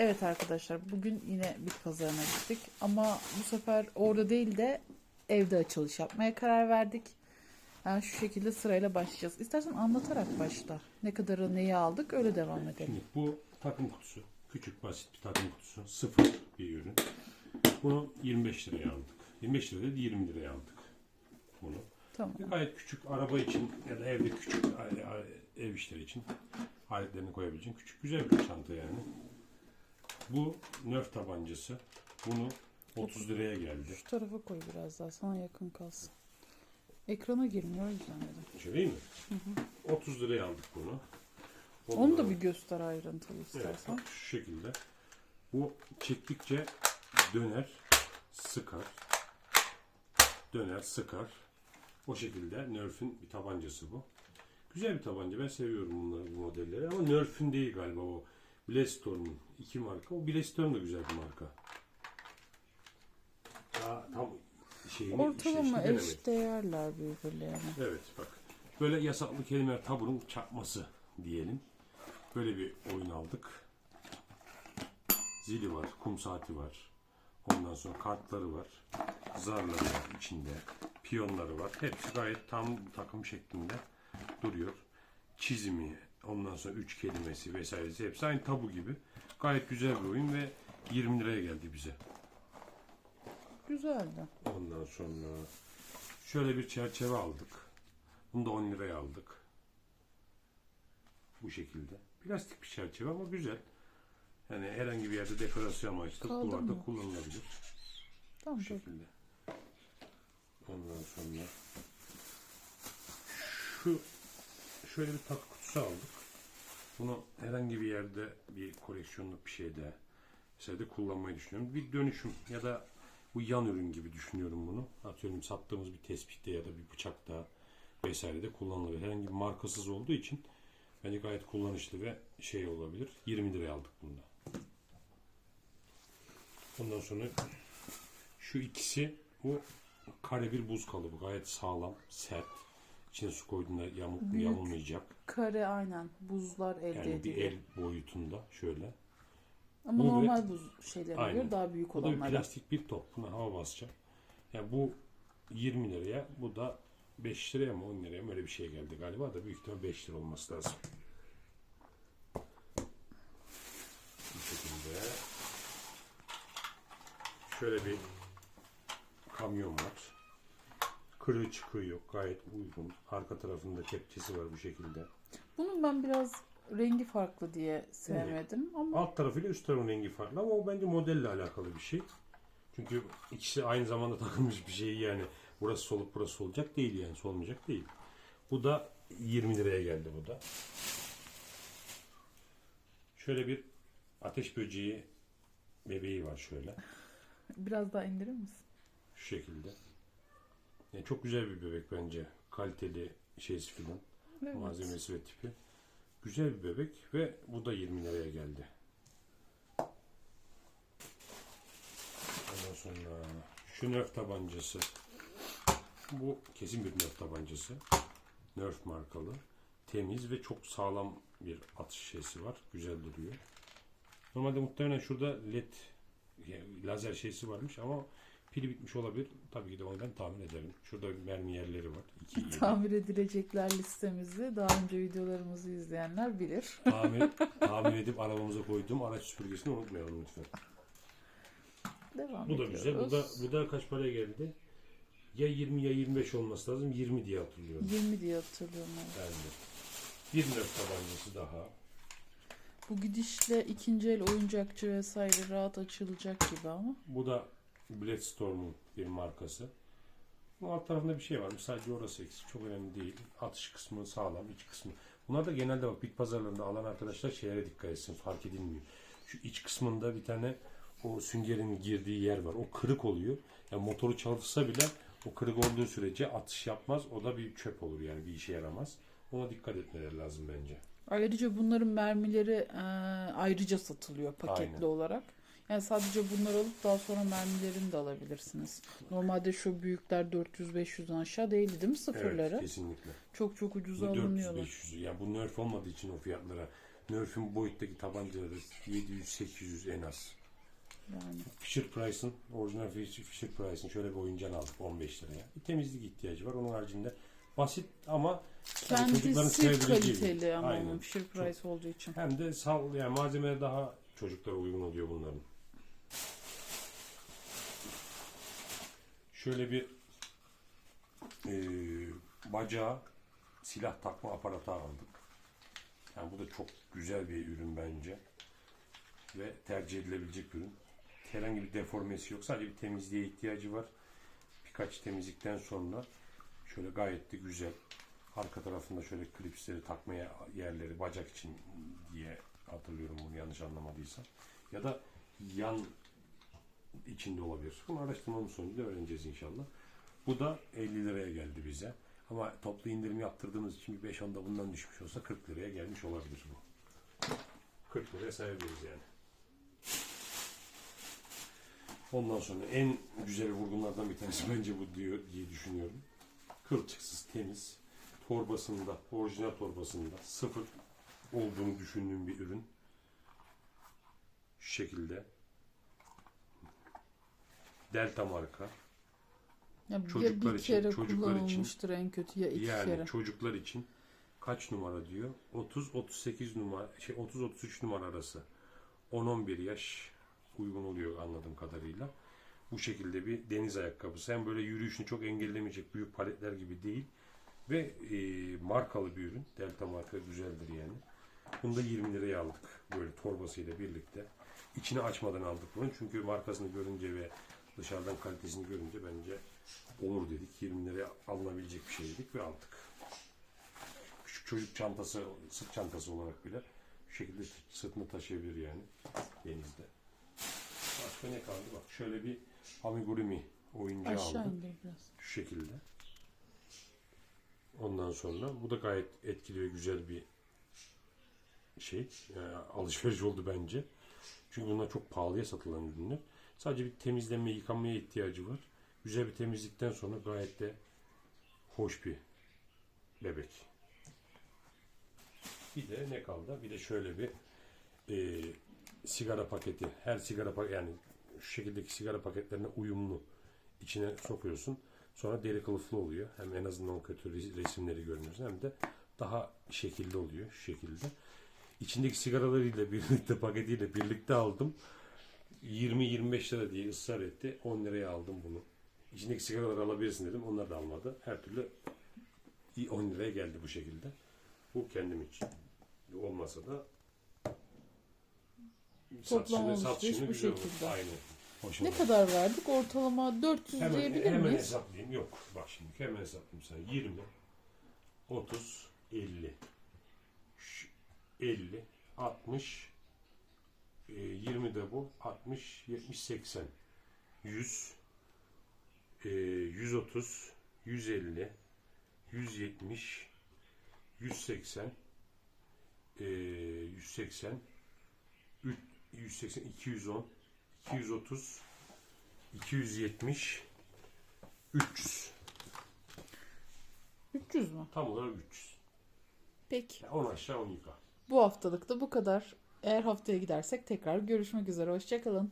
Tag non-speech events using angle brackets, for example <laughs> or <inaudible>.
Evet arkadaşlar bugün yine bit pazarına gittik ama bu sefer orada değil de evde açılış yapmaya karar verdik. Yani şu şekilde sırayla başlayacağız. İstersen anlatarak başla. Ne kadarı neyi aldık öyle devam edelim. Şimdi bu takım kutusu. Küçük basit bir takım kutusu. Sıfır bir ürün. Bunu 25 liraya aldık. 25 liraya değil 20 liraya aldık. Bunu. Tamam. Gayet küçük araba için ya da evde küçük ev işleri için aletlerini koyabileceğin küçük güzel bir çanta yani. Bu Nerf tabancası. Bunu 30 liraya geldi. Şu tarafa koy biraz daha sana yakın kalsın. Ekrana girmiyor o yüzden dedim. Değil mi? 30 liraya aldık bunu. Onu da bir göster ayrıntılı Evet, istersen. bak şu şekilde. Bu çektikçe döner, sıkar. Döner, sıkar. O şekilde Nerf'in bir tabancası bu. Güzel bir tabanca. Ben seviyorum bunları, bu modelleri. Ama Nerf'in değil galiba o. Blastorm'un iki marka. O Blastorm da güzel bir marka. Daha tam şeyini Ortalama işleyişini denemedim. eş değerler birbirlerine. Evet bak. Böyle yasaklı kelimeler taburun çakması diyelim. Böyle bir oyun aldık. Zili var, kum saati var. Ondan sonra kartları var. Zarları var içinde. Piyonları var. Hepsi gayet tam takım şeklinde duruyor. Çizimi, ondan sonra üç kelimesi vesairesi hepsi aynı tabu gibi. Gayet güzel bir oyun ve 20 liraya geldi bize. Güzeldi. Ondan sonra şöyle bir çerçeve aldık. Bunu da 10 liraya aldık. Bu şekilde. Plastik bir çerçeve ama güzel. Yani herhangi bir yerde dekorasyon amaçlı Kaldı duvarda mı? kullanılabilir. Tamam Bu şekilde. Ondan sonra şu şöyle bir takı kutusu aldık. Bunu herhangi bir yerde bir koleksiyonluk bir şeyde mesela de kullanmayı düşünüyorum. Bir dönüşüm ya da bu yan ürün gibi düşünüyorum bunu. Atıyorum sattığımız bir tespitte ya da bir bıçakta vesairede kullanılabilir. Herhangi bir markasız olduğu için bence gayet kullanışlı ve şey olabilir. 20 liraya aldık bunu da. Ondan sonra şu ikisi bu kare bir buz kalıbı. Gayet sağlam, sert. İçine su koyduğunda yamuk Büyük. yamulmayacak. Kare aynen buzlar elde Yani bir ediliyor. el boyutunda şöyle. Ama Bu normal buz şeylerine Aynen. göre daha büyük Bu da bir olanlar. plastik bir top. Buna hava basacak. Yani bu 20 liraya, bu da 5 liraya mı 10 liraya mı öyle bir şey geldi galiba da büyük ihtimal 5 lira olması lazım. Bu şekilde. Şöyle bir kamyon var. Kırığı çıkığı yok. Gayet uygun. Arka tarafında kepçesi var bu şekilde. Bunun ben biraz rengi farklı diye sevmedim ama Alt tarafıyla üst tarafın rengi farklı ama o bence modelle alakalı bir şey. Çünkü ikisi aynı zamanda <laughs> takılmış bir şey yani. Burası solup burası solacak değil yani solmayacak değil. Bu da 20 liraya geldi bu da. Şöyle bir ateş böceği bebeği var şöyle. biraz daha indirir misin? Şu şekilde. Yani çok güzel bir bebek bence. Kaliteli şeysi filan. Evet. Malzemesi ve tipi. Güzel bir bebek ve bu da 20 liraya geldi. Ondan sonra şu Nerf tabancası. Bu kesin bir Nerf tabancası. Nerf markalı. Temiz ve çok sağlam bir atış şeysi var. Güzel duruyor. Normalde muhtemelen şurada led lazer şeysi varmış ama pili bitmiş olabilir. Tabii ki de onu ben tahmin ederim. Şurada mermi yerleri var. İki. <laughs> Tamir edilecekler listemizi daha önce videolarımızı izleyenler bilir. tamir, tamir edip arabamıza koyduğum araç süpürgesini unutmayalım lütfen. Devam Bu da ediyoruz. güzel. Bu da, bu da kaç paraya geldi? Ya 20 ya 25 olması lazım. 20 diye hatırlıyorum 20 diye hatırlıyorum. ben de. Bir nöf tabancası daha. Bu gidişle ikinci el oyuncakçı vesaire rahat açılacak gibi ama. Bu da Bloodstorm'un bir markası. Bu alt tarafında bir şey var. Sadece orası eksik. Çok önemli değil. Atış kısmı sağlam, iç kısmı. Bunlar da genelde bak bit pazarlarında alan arkadaşlar şeylere dikkat etsin. Fark edilmiyor. Şu iç kısmında bir tane o süngerin girdiği yer var. O kırık oluyor. Yani motoru çalışsa bile o kırık olduğu sürece atış yapmaz. O da bir çöp olur yani bir işe yaramaz. Ona dikkat etmeleri lazım bence. Ayrıca bunların mermileri e, ayrıca satılıyor paketli Aynen. olarak. Yani sadece bunları alıp daha sonra mermilerini de alabilirsiniz. Normalde şu büyükler 400-500'den aşağı değildi değil mi sıfırları? Evet, kesinlikle. Çok çok ucuza Bu alınıyorlar. 400-500. Yani bu nerf olmadığı için o fiyatlara Nerf'ün boyuttaki tabancaları 700-800 en az. Yani Fisher Price'ın, orijinal Fisher Price'ın şöyle bir oyuncağını aldık 15 liraya. Bir temizlik ihtiyacı var. Onun haricinde basit ama yani çocukların kendisi kaliteli ama Aynen. Fisher Price olduğu için. Hem de sal, yani malzemeler daha çocuklara uygun oluyor bunların. Şöyle bir eee bacağı silah takma aparatı aldık. Yani bu da çok güzel bir ürün bence. Ve tercih edilebilecek ürün. Herhangi bir deformesi yok. Sadece bir temizliğe ihtiyacı var. Birkaç temizlikten sonra şöyle gayet de güzel. Arka tarafında şöyle klipsleri takmaya yerleri bacak için diye hatırlıyorum bunu yanlış anlamadıysam. Ya da yan içinde olabilir. Bunu araştırmamın sonucu öğreneceğiz inşallah. Bu da 50 liraya geldi bize. Ama toplu indirim yaptırdığımız için bir 5-10 da bundan düşmüş olsa 40 liraya gelmiş olabilir bu. 40 liraya sayabiliriz yani. Ondan sonra en güzel vurgunlardan bir tanesi <laughs> bence bu diyor diye düşünüyorum. Kılçıksız, temiz, torbasında, orijinal torbasında sıfır olduğunu düşündüğüm bir ürün. Şu şekilde. Delta marka. Ya Çocuklar bir için, kere çocuklar için. en kötü ya iki yani kere. çocuklar için kaç numara diyor? 30 38 numara şey 30 33 numara arası. 10 11 yaş uygun oluyor anladığım kadarıyla. Bu şekilde bir deniz ayakkabısı. Hem böyle yürüyüşünü çok engellemeyecek büyük paletler gibi değil. Ve e, markalı bir ürün. Delta marka güzeldir yani. Bunu da 20 liraya aldık. Böyle torbasıyla birlikte. İçini açmadan aldık bunu. Çünkü markasını görünce ve dışarıdan kalitesini görünce bence olur dedik. 20 liraya alınabilecek bir şey dedik ve aldık. Küçük çocuk çantası, sırt çantası olarak bile şu şekilde sırtını taşıyabilir yani denizde. Başka ne kaldı? Bak şöyle bir amigurumi oyuncağı Aşağı aldım. indir biraz. Şu şekilde. Ondan sonra bu da gayet etkili ve güzel bir şey. Yani alışveriş oldu bence. Çünkü bunlar çok pahalıya satılan ürünler. Sadece bir temizlenme, yıkanmaya ihtiyacı var. Güzel bir temizlikten sonra gayet de hoş bir bebek. Bir de ne kaldı? Bir de şöyle bir e, sigara paketi. Her sigara paketi yani şu şekildeki sigara paketlerine uyumlu içine sokuyorsun. Sonra deri kılıflı oluyor. Hem en azından o kötü res- resimleri görmüyorsun hem de daha şekilli oluyor şu şekilde. İçindeki sigaralarıyla birlikte <laughs> paketiyle birlikte aldım. 20-25 lira diye ısrar etti. 10 liraya aldım bunu. İçindeki sigaraları alabilirsin dedim. Onlar da almadı. Her türlü 10 liraya geldi bu şekilde. Bu kendim için. Olmasa da Toplam satışını- satışını bu güzel olur. şekilde. Aynen. Hoşuma Ne kadar verdik? Ortalama 400 Hemen, diyebilir hemen miyiz? hesaplayayım. Yok. Bak şimdi hemen hesaplayayım sana. 20, 30, 50, Ş- 50, 60, e, 20 de bu. 60, 70, 80, 100, e, 130, 150, 170, 180, e, 180, üç- 180, 210, 230, 270 300. 300 mü? Tam olarak 300. Peki. Yani 10 aşağı 10 yukarı. Bu haftalık da bu kadar. Eğer haftaya gidersek tekrar görüşmek üzere. Hoşçakalın.